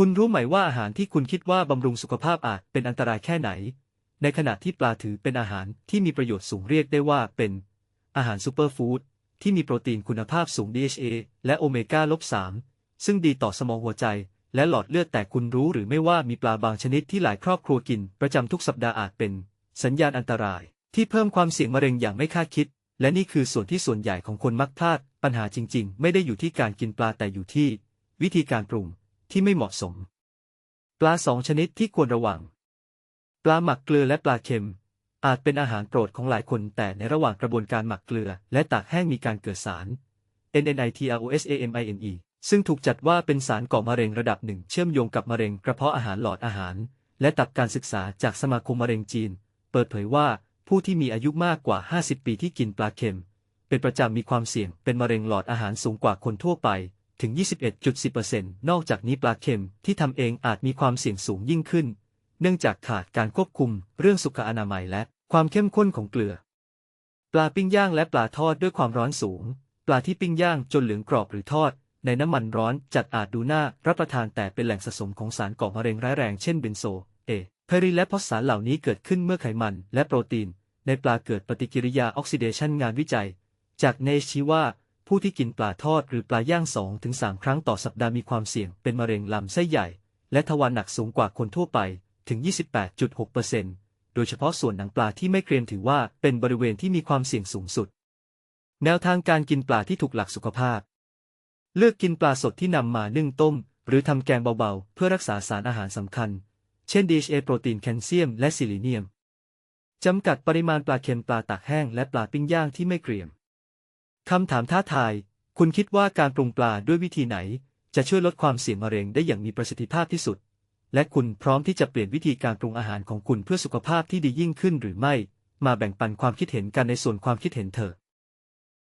คุณรู้ไหมว่าอาหารที่คุณคิดว่าบำรุงสุขภาพอาจเป็นอันตรายแค่ไหน ในขณะที่ปลาถือเป็นอาหารที่มีประโยชน์สูงเรียกได้ว่าเป็น อาหารซูเปอร์ฟู้ดที่มีโปรตีนคุณภาพสูง DHA และโอเมก้าลบ3ซึ่งดีต่อสมองหัวใจ และหลอดเลือดแต่คุณรู้หรือไม่ว่ามีปลาบางชนิดที่หลายครอบครัวกิน ประจำทุกสัปดาห์อาจเป็น สัญญาณอันตราย ที่เพิ่มความเสี่ยงมะเร็งอย่างไม่คาดคิด และนี่คือส่วนที่ส่วนใหญ่ของคนมักพลาด ปัญหาจริง ๆ ไม่ได้อยู่ที่การกินปลาแต่อยู่ที่ วิธีการปรุง ที่ไม่เหมาะสม ปลาสองชนิดที่ควรระวัง ปลาหมักเกลือและปลาเค็ม อาจเป็นอาหารโปรดของหลายคนแต่ในระหว่างกระบวนการหมักเกลือ และตากแห้งมีการเกิดสาร NNITROSAMINE ซึ่งถูกจัดว่าเป็นสารก่อมะเร็งระดับหนึ่งเชื่อมโยงกับมะเร็งกระเพาะอาหารหลอดอาหาร และตับการศึกษาจากสมาคมมะเร็งจีน เปิดเผยว่าผู้ที่มีอายุมากกว่า 50 ปีที่กินปลาเค็ม เป็นประจำมีความเสี่ยงเป็นมะเร็งหลอดอาหารสูงกว่าคนทั่วไป ถึง 21.10%นอกจากนี้ปลาเค็มที่ทำเองอาจมีความเสี่ยงสูงยิ่งขึ้น เนื่องจากขาดการควบคุมเรื่องสุขอนามัยและความเข้มข้นของเกลือ ปลาปิ้งย่างและปลาทอดด้วยความร้อนสูง ปลาที่ปิ้งย่างจนเหลืองกรอบหรือทอด ในน้ำมันร้อนจัดอาจดูน่ารับประทานแต่เป็นแหล่งสะสมของสารก่อมะเร็งร้ายแรงเช่นเบนโซ เอเพริและพราะสารเหล่านี้เกิดขึ้นเมื่อไขมันและโปรตีน ในปลาเกิดปฏิกิริยาออกซิเดชันงานวิจัย จากเนชชี้ว่า ผู้ที่กินปลาทอดหรือปลาย่าง 2-3 ครั้งต่อสัปดาห์มีความเสี่ยงเป็นมะเร็งลำไส้ใหญ่ และทวารหนักสูงกว่าคนทั่วไปถึง 28.6%โดยเฉพาะส่วนหนังปลาที่ไม่เกรียมถือว่าเป็นบริเวณที่มีความเสี่ยงสูงสุด แนวทางการกินปลาที่ถูกหลักสุขภาพ เลือกกินปลาสดที่นำมานึ่งต้ม หรือทำแกงเบาๆ เพื่อรักษาสารอาหารสำคัญ เช่น DHA โปรตีนแคลเซียม และซิลิเนียมจำกัดปริมาณปลาเค็มปลาตากแห้งและปลาปิ้งย่างที่ไม่เกรียม คำถามท้าทาย คุณคิดว่าการปรุงปลาด้วยวิธีไหน จะช่วยลดความเสี่ยงมะเร็งได้อย่างมีประสิทธิภาพที่สุด และคุณพร้อมที่จะเปลี่ยนวิธีการปรุงอาหารของคุณเพื่อสุขภาพที่ดียิ่งขึ้นหรือไม่ มาแบ่งปันความคิดเห็นกันในส่วนความคิดเห็นเถอะ